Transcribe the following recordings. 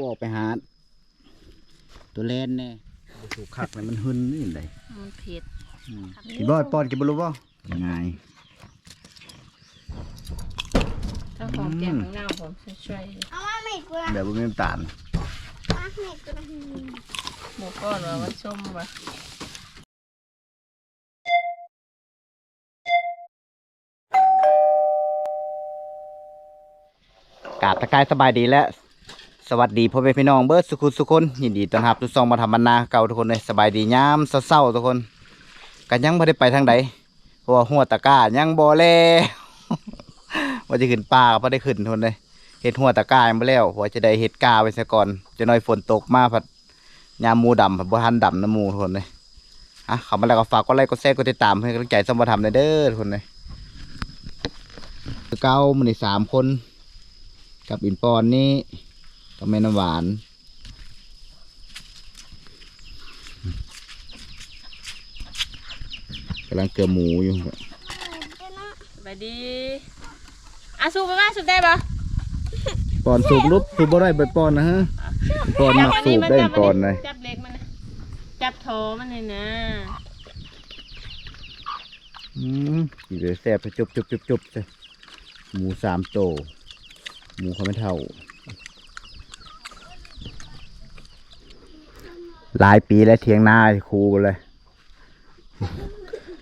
บอกไปหา ตัวแลนแน่บ่ถูกคักเลยมันหึนนี่เลยมันเผ็ดอืมกินบ่ปอนกินบ่รู้บ่ง่ายถ้าของแกงข้างหน้าผมช่วยเอามาไม่กูละแบบบ่มีน้ำตาลมาไม่กูละๆหมูก้อนว่ามันส้มว่ะกราบตะกายสบายดีและ สวัสดีพ่อแม่พี่น้องเบิร์ดสุขุสุคนยินดีต้อนรับทุกซองมาทำบรรณาเก่าทุกคนเลยสบายดียามเศร้าๆทุกคนกันยังไม่ได้ไปทางใดเพราะว่าหัวตะกร้ายังบ่แล้วว่าจะขึ้นป่าก็บ่ได้ขึ้นทุกคนเลยเห็ดหัวตะกร้ายังบ่แล้วเพราะว่าจะได้เห็ดกาไปซะก่อนจะน้อยฝนตกมาพัดยามมูดำพัดบ่ทันดำน้ำมูทุกคนเลยอะเขามาแล้วก็ฝากกดไลค์กดแชร์กดติดตามให้กำลังใจสมบัติธรรมเด้อทุกคนเลยเก้ามันนี่สามคน กับอินปอนนี่ กับแม่น้ำหวานกำลังเกลือหมูอยู่ไปดีอะสูบไปบ้านสูบได้ปะปอนสูบลุบสูบบ่ได้ไปปอนนะฮะปอนมักสูบได้ปอนเลยจับเล็กมันนะจับโถมันเลยนะอืมสีเลยแซ่บไปจุบจุบจุบจุบเลยหมูสามโตวหมูเขาไม่เท่า หลายปีแล้วเทียงหน้าครูเลย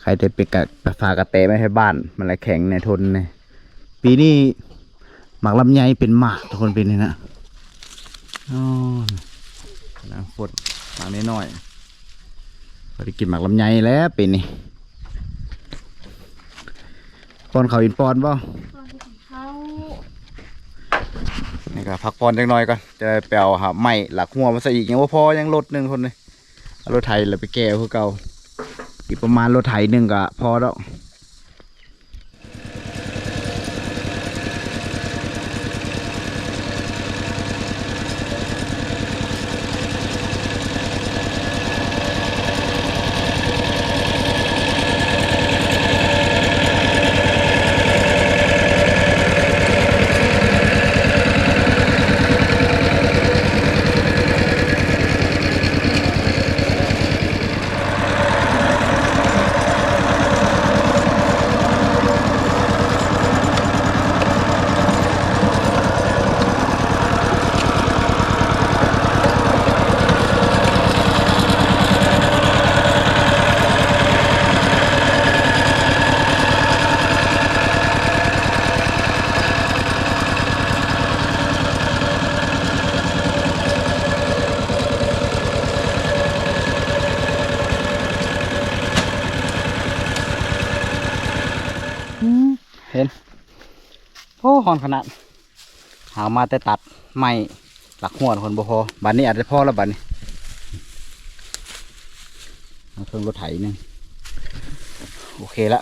ใครจะไปกะฝากกระเตะไม่ให้บ้าน มันเลยแข็งในทนเนี่ยปีนี้หมากลำไยเป็นหมากทุกคนเป็นนี่นะอ๋อนะฝดหมากน้อยๆพอได้กินหมากลำไยแล้วปีนี้ปอนเขาอินปอนบ่เขา นี่ก็พักผ่อนจังหน่อยก่อนจะได้ไปเอาหาไม้หลักหัวมาใส่อีกยังว่าพอยังรถหนึ่งคนเลยรถไถเราไปแก้คือเก่าอีกประมาณรถไถหนึ่งก็พอแล้ว หอนขนาด หามาแต่ตัดไม้หลักหัวคนบ่พอบัดนี้อาจจะพอแล้วบัดนี้เอาเครื่องรถไถหนึงโอเคละ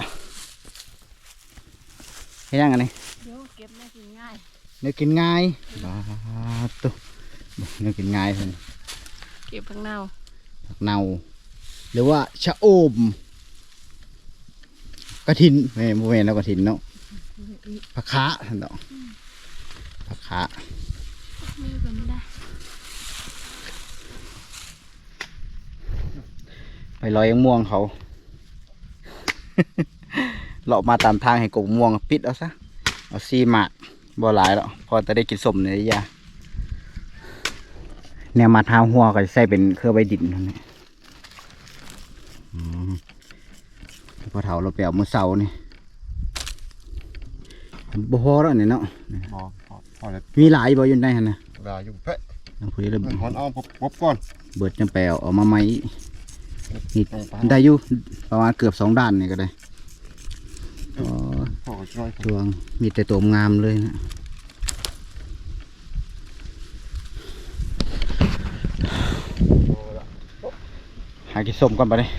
เห็นยังอันนี้เดี๋ยวเก็บได้กินง่ายเนื้อกินง่ายบาดตุ๊เนื้อกินง่ายเพิ่นเก็บข้างหน้าผักเนาหรือว่าชะโอมกระถินไม่โมเมนแล้วกระถินเนาะ ผักขาท่านเนาะผักขาไม่เป็นได้ไปลอยยังม่วงเขา เลาะมาตามทางให้กบม่วงปิดเอาซะ เอาซีหมากบ่หลายแล้วพอจะได้กินสมเนี่ยยาแนวมาทางหัวก็จะใส่เป็นเครือใบดินเท่านี้อืมพอเถาเราไปเอามือเสานี่ บ่พอแล้วเนี่ยเนาะพอพอพอแล้วมีหลายบ่อยู่ในหันนะเวลาอยู่เพะยังคุยเลยหอนเอาพบพบก่อนเบิดจังไปเอาเอามาไหมนี่ได้อยู่ประมาณเกือบสองด้านนี่ก็ได้อ๋อพอก็ช่วยจวงมีแต่ตัวงามเลยนะหากินส้มก่อนไปเลย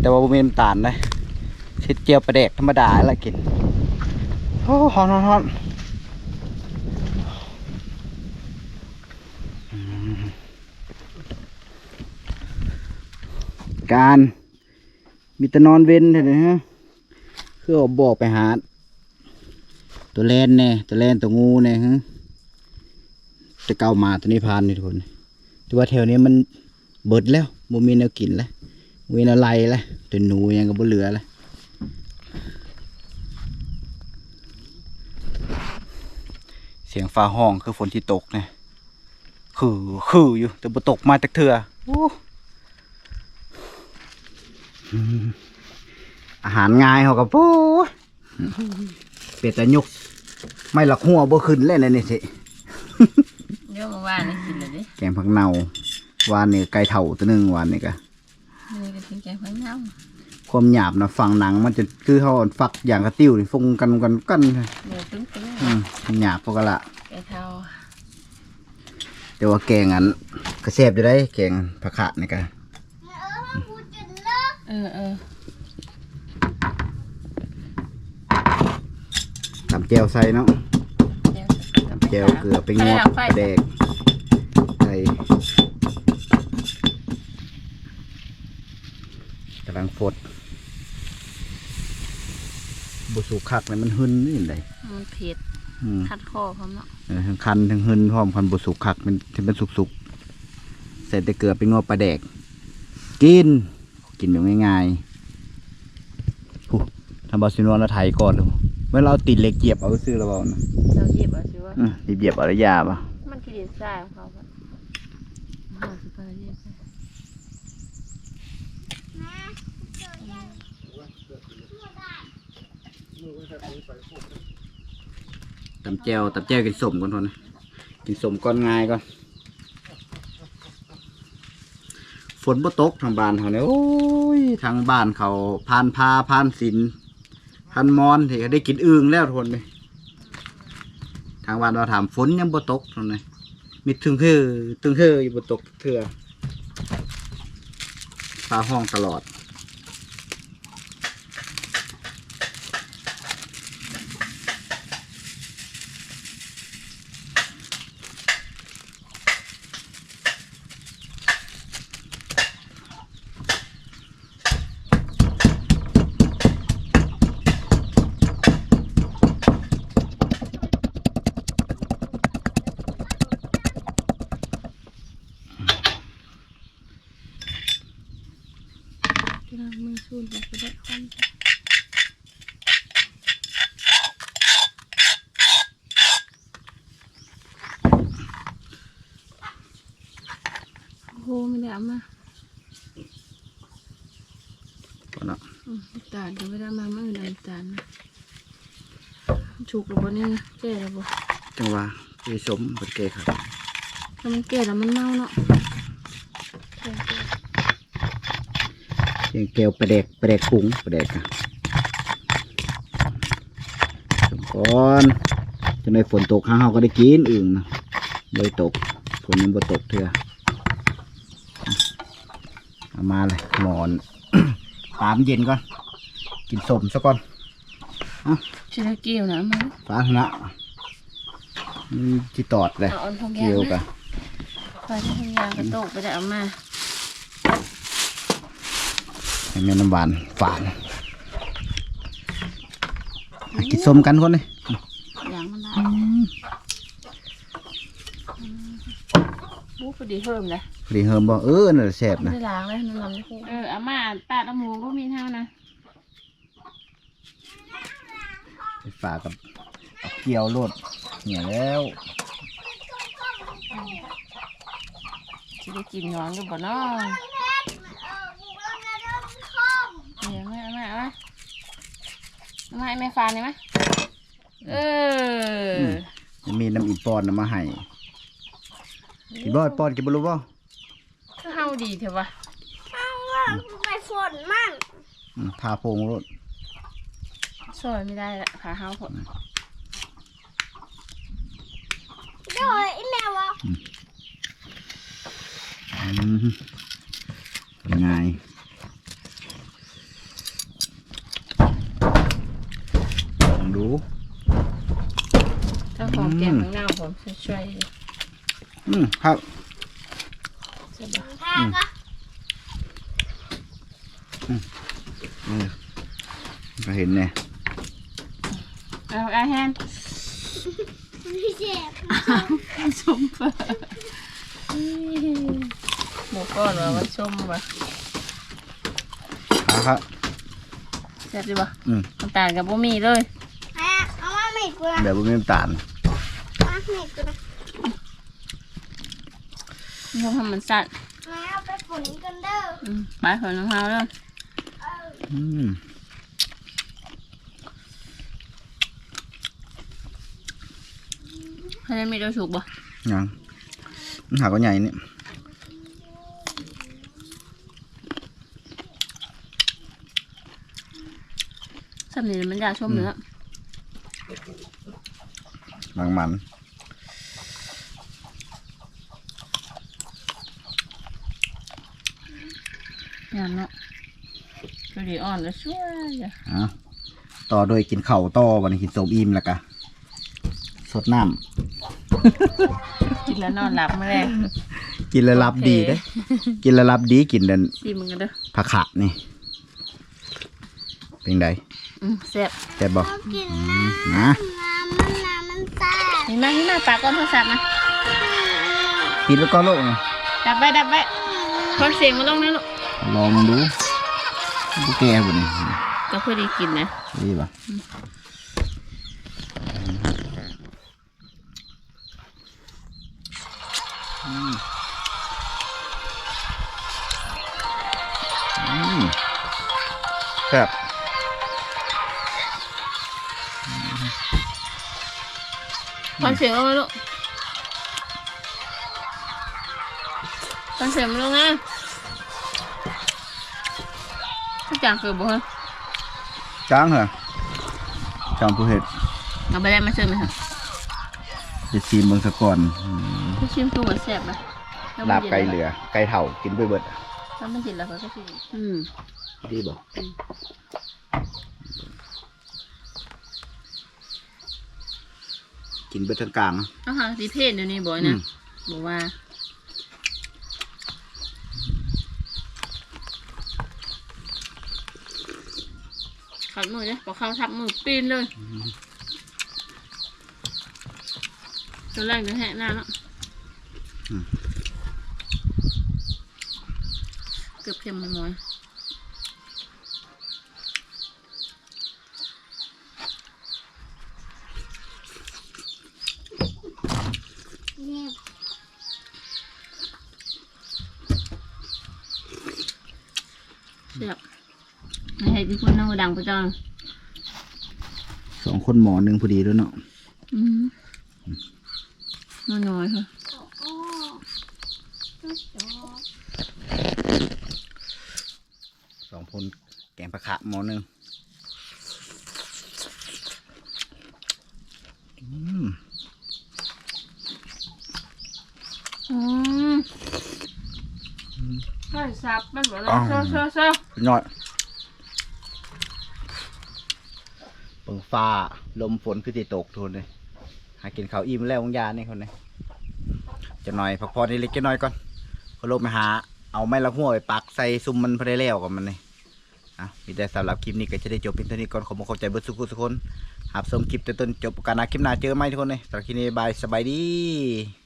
แต่ว่าบ่มีน้ำตาลเลยเช็ดเจียวปลาแดกธรรมดาแล้วกิน โอ้ฮอนฮอนการมีแต่นอนเว้นเถอะนะฮะคือเอบอกไปหา ตัวแลนแน่ตัวแลนตัวงูแน่ฮะจะเก้ามาตัวนี้พานนี่ทุกคนแต่ว่าแถวนี้มันเบิดแล้วบ่มีแนวกินแล้วมีอะไรแล้วแต่หนูยังก็บ่เหลือแล้ว สียงฟ้าห้องคือฝนที่ตกนะคือคืออยู่ แต่บ่ตกมาจากเถื่อโอ้อืมอาหารง่ายเขากับปูเป็ดแต่ยกไม่หลักหัวบ่ขึ้นเลยนะนี่สิเดี๋ยวมาว่านี่กินเลยดิแกงผักเนาวานนี่ไก่เถ่าตัวหนึงวานนี่ก็นี่ก็กินแกงผักเน่า ความหยาบนะฝั่งหนังมันจะคือเขาฝักอย่างกระติ้วนี่ฟงกันกันกันเนื้อตึ้งตึ้งอืมหยาบพวกกะละแกงเท่าแต่ว่าแกงอันกระแซบอยู่ได้แกงผักขะนี่ก็เออกูจะเลิกเออเออตำแจวใส่เนาะแกงตำแจวเกลือไปงอกไปแดกใส่กำลังฟด บุสุคักเลยมันหึนนี่เลยมันเผ็ดอืมคัดคอพร้อมเนาะเออทั้งคันทั้งหึนพร้อมคันบุสุกคักมันที่เป็นสุกๆใส่แต่เกลือไปงอปลาแดก กิน กินแบบง่ายๆผู้ทำบาซินวนแล้วไทยก่อนเลยเมื่อเราติดเหล็กเหยียบเอาซื้อแล้วเปล่านะเราเย็บเอาสิว่าอืมเหยียบเอาแล้วยาป่ะมันกินทรายของเขาปะห้าสิบแปดเย็บไปนะเจอยัง ตำแจวตำแจวกินสมก่อนทนนกินสมก่อนง่ายก่อนฝนบ่ตกทางบ้านเขาเนี่ยโอ้ยทางบ้านเขาพานพาพานสินพันมอนที่เขาได้กินอึ่งแล้วทนเลยทางบ้านเราถามฝนยังบ่ตกทนเลยมีถึงคือถึงคืออยู่บ่ตกเถื่อฟ้าห้องตลอด กำลังมือสูนไปก็ได้คอนโอ้โหไม่ได้ เอามาก่อนเนาะอืมน้ำตาลก็ไม่ได้มาเมื่อไหร่น้ำตาลนะฉุกหรือบ่เนี่ยนะแก่แล้วบ่จังหวะพี่สมเปิดเกครับถ้ามันแก่แล้วมันเน่าเนาะแก่เสียงแก้วประเดกประเดกปุ้งประเดกอะสมก่อนจะในฝนตกข้างเฮาก็ได้กินอึ่งนะเลยตกฝนยังบ่ตกเถื่อเอา มาเลยหมอนปามเย็นก่อน กินสมซะก่อนๆชิลาเกี่ยวนะมันฟ้าธนะนี่ที่ตอดเลยเอาอันทองยาเกี่ยวงกันะนไปที่ทองยางกระโตกไปได้เอามาให้แม่น้ำหวานฝานอะกินสมกันคนเลยยางมันได้บู๊ พอดีเพิ่มเลยพอดีเฮิมบอกเออน่าแซ่บไม่นะได้ล้างเลยน้ำมันไม่คู่เออเอามาตาดเอาหมูก็มีเท่านะไปฝากกับเอาเกี่ยวโลดเนี่ยแล้วจะได้กินย้อนอยู่บ่เนาะเออกูกำลังจะเดินคอมเดี๋ยวมาเอามาเอามาเอามาให้แม่ฟานเลยไหมเออมันมีน้ำอีปอนนำมาให้ กินบ่อยปอนกินบ่รู้บ่ก็เฮาดีเถอะวะเอาว่าไปฝนมั่งอืมพาโพงโลดซอยไม่ได้ละขาเฮาผลเดี๋ยวไอ้แมวอะอืมเป็นไงลองดู เจ้าของแกงข้างหน้าผมช่วย อืมครับๆใช่ปะแพ้ก็เออก็เห็นเนี่ยเอาอาแฮนไม่เจ็บชมเปิดหมูก้อนว่ามันชมว่ะเอาครับแซ่บดีป่ะอืมน้ำตาลกับบ่มีเลยแม่เอามาหมิดกูนะแบบบ่มีน้ำตาลมาหมิดกูนะ ชมทำมันสั่นแม่เอาไปฝุ่นกันเด้ออืมไปขอน้องเฮาแล้วเอออืมให้ได้มีตัวสุกบ่ยังมันหาก็ใหญ่นี่สำนีมันอยากชมเนื้อ บางมัน งามเนาะตัวดีอ่อนแล้วช่วยจ้ะอะต่อโดยกินข้าวต่อวันนี้กินโซมอิ่มแล้วกะสดน้กินแล้วนอนหลับเมื่อไรำกินแล้วรับดีโอเคเด้ กินแล้วรับดีกินเดินซีมึงกันเด้อผักขะนี่ เป็นไดอืมแซ่บแต่บบอกเอากินนะน้ำมันน้ำมันแซ่บนี่มานี่มาปากก้อนโทรศัพท์นะกินแล้วก็โลกนี่ดับไปดับไปคนเสียงมาลงนี่ลูก ลองมันดูดูแก่บุนี่ก็เพื่อได้กินนะดีป่ะอืมอืมแซ่บคนเสียงลงเลยลูกคนเสียงมาลงนะ ทุกอย่างคือบ่เฮ้ยจ้างเหรอจ้างผู้เห็ดเอาไปได้มาเชิญไหมครับจะซีมเมืองสะก่อนอืมผู้ชิมตัวเหมือนแซ่บไหมลาบไก่เหลือ ไก่เถ่ากินไปเบิดถ้ามันจิตแล้วก็คืออืมดีบ่กินเบิดทั้งกลางเอาหาสีเพศเดี๋ยวนี้บ่อยอืนะมบอกว่า ขัดมือเลยพอเข้าทับมือปีนเลยตัวแรกเดี๋ยวแหกหน้าแล้วเกือบเค็มมันน้อยเนี่ย เสียบไม่ให้ ที่คนนั่งดังไปจังสองคนหมอหนึ่งพอดีด้วยเนาะอืมน้อยๆค่ะโอ้ตุ๊ดโตสองคนแกงปลาขะหมอหนึ่งอืมอืมใช่ซับมันบอกแล้วอ๋อเซ่อเซ่อเซ่อ น้อย เปิงฟ้า ลมฝนคือติตกทุนเลยหากินข้าวอิ่มแล้ววงยานี่คนนี้จะหน่อยพักผ่อนให้เล็กจะน้อยก่อนเขาลงไปหา เอาไม้ละหัวไปปักใส่ซุมมันพอได้แล้วกับมันนี่อะมีแต่สำหรับคลิปนี้ก็จะได้จบเพียงเท่านี้ก่อนขอมาขอบใจเบิร์ดสุขุทุคนหากชมคลิปแต่ต้นจบกันนะคลิปหน้าเจอไหมทุกคนเลยสำหรับคลิปนี้บายสบายดี